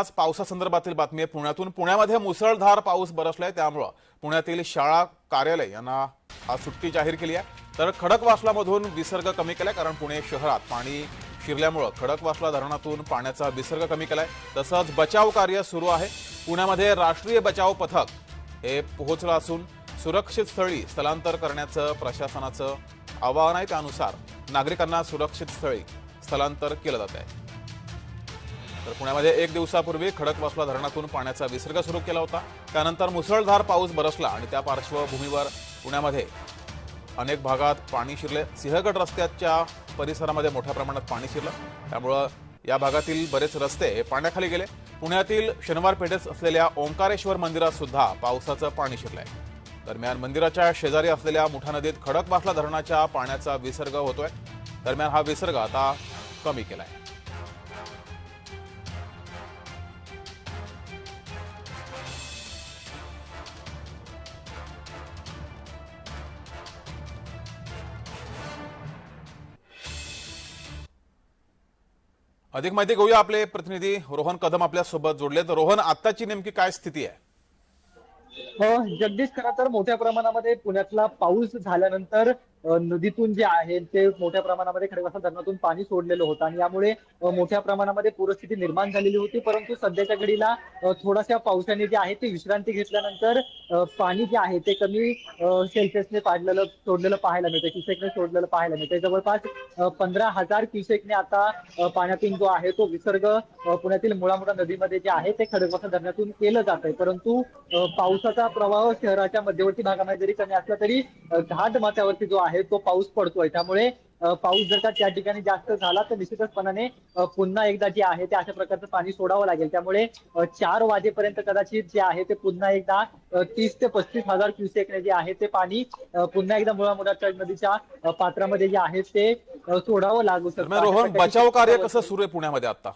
आज पावसासंदर्भातील बातमी आहे पुण्यातून. पुण्यामध्ये मुसळधार पाऊस बरसलाय त्यामुळं पुण्यातील शाळा कार्यालय यांना आज सुट्टी जाहीर केली आहे. तर खडकवासलामधून विसर्ग कमी केलाय कारण पुणे शहरात पाणी शिरल्यामुळं खडकवासला धरणातून पाण्याचा विसर्ग कमी केलाय. तसंच बचाव कार्य सुरू आहे. पुण्यामध्ये राष्ट्रीय बचाव पथक हे पोहोचलं असून सुरक्षित स्थळी स्थलांतर करण्याचं प्रशासनाचं आवाहन आहे. त्यानुसार नागरिकांना सुरक्षित स्थळी स्थलांतर केलं जात आहे. तर पुण्यामध्ये एक दिवसापूर्वी खडकवासला धरणातून पाण्याचा विसर्ग सुरू केला होता. त्यानंतर मुसळधार पाऊस बरसला आणि त्या पार्श्वभूमीवर पुण्यामध्ये अनेक भागात पाणी शिरले. सिंहगड रस्त्याच्या परिसरामध्ये मोठ्या प्रमाणात पाणी शिरलं. त्यामुळं या भागातील बरेच रस्ते हे पाण्याखाली गेले. पुण्यातील शनिवार पेठेत असलेल्या ओंकारेश्वर मंदिरात सुद्धा पावसाचं पाणी शिरलंय. दरम्यान मंदिराच्या शेजारी असलेल्या मुठा नदीत खडकवासला धरणाच्या पाण्याचा विसर्ग होतोय. दरम्यान हा विसर्ग आता कमी केलाय. अधिक माहिती घेऊया आपले प्रतिनिधी. रोहन कदम आपल्यासोबत जोडले. तर रोहन आताची नेमकी काय स्थिती आहे? हो जगदीश खरं तर मोठ्या प्रमाणामध्ये पुण्यातला पाऊस झाल्यानंतर नदीतून जे आहे ते मोठ्या प्रमाणामध्ये खडकवासला धरणातून पाणी सोडलेलं होतं आणि यामुळे मोठ्या प्रमाणामध्ये पूरस्थिती निर्माण झालेली होती परंतु सध्याच्या घडीला थोड्याशा पावसाने जे आहे ते विश्रांती घेतल्यानंतर पाणी जे आहे ते कमी सेल्सिअसने पाडलेलं सोडलेलं पाहायला मिळतं क्युसेकने सोडलेलं पाहायला मिळतं जवळपास पंधरा हजार क्युसेकने आता पाण्यातून जो आहे तो विसर्ग पुण्यातील मुळामुळा नदीमध्ये जे आहे ते खडकवासला धरणातून केलं जात आहे परंतु पावसाचा प्रवाह शहराच्या मध्यवर्ती भागामध्ये जरी कमी असला तरी घाट माथ्यावरती जो आहे तो पाऊस पडतोय. त्यामुळे पाऊस जर का त्या ठिकाणी जास्त झाला तर निश्चितचपणाने पुन्हा एकदा जे आहे ते अशा प्रकारचं पाणी सोडावं लागेल. त्यामुळे चार वाजेपर्यंत कदाचित जे आहे ते पुन्हा एकदा तीस ते पस्तीस हजार क्युसेकने जे आहे ते पाणी पुन्हा एकदा मुळामुळाच्या नदीच्या अ, पात्रामध्ये जे आहे ते सोडावं लागू शकतं. रोहन बचाव कार्य कसं सुरू आहे पुण्यामध्ये आता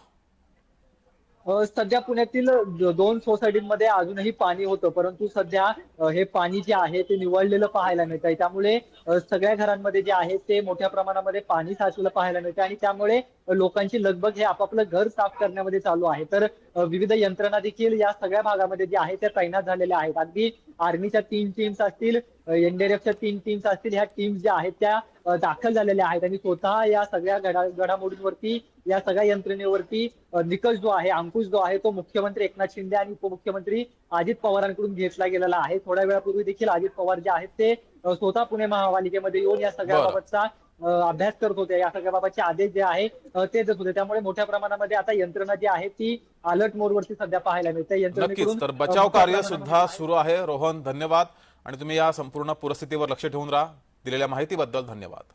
सध्या पुण्यातील दोन सोसायटीमध्ये अजूनही पाणी होतं परंतु सध्या हे पाणी जे आहे ते निवडलेलं पाहायला मिळत आहे त्यामुळे सगळ्या घरांमध्ये जे आहे ते मोठ्या प्रमाणामध्ये पाणी साचलेलं पाहायला मिळतं आणि त्यामुळे लोकांची लगबग हे आपापलं घर साफ करण्यामध्ये चालू आहे. तर विविध यंत्रणा देखील या सगळ्या भागामध्ये जे आहे त्या तैनात झालेल्या आहेत. अगदी आर्मीच्या तीन टीम्स असतील एनडीआरएफच्या तीन टीम्स असतील ह्या टीम्स ज्या आहेत त्या दाखल झालेल्या आहेत. आणि स्वतः या सगळ्या घडा घडामोडींवरती या सगळ्या यंत्रणेवरती निकष जो आहे अंकुश जो आहे तो मुख्यमंत्री एकनाथ शिंदे आणि उपमुख्यमंत्री अजित पवारांकडून घेतला गेलेला आहे. थोड्या वेळापूर्वी देखील अजित पवार जे आहेत ते स्वतः पुणे महापालिकेमध्ये येऊन या सगळ्या बरं. बाबतचा अ, अभ्यास करत होते. या सगळ्या बाबतचे आदेश जे आहे ते देत होते. त्यामुळे मोठ्या प्रमाणामध्ये आता यंत्रणा जी आहे ती अलर्ट मोडवरती सध्या पाहायला मिळते. नक्कीच. तर बचाव कार्य सुद्धा सुरू आहे. रोहन धन्यवाद. आणि तुम्ही या संपूर्ण परिस्थितीवर लक्ष ठेवून राहा. दिलेल्या माहितीबद्दल धन्यवाद.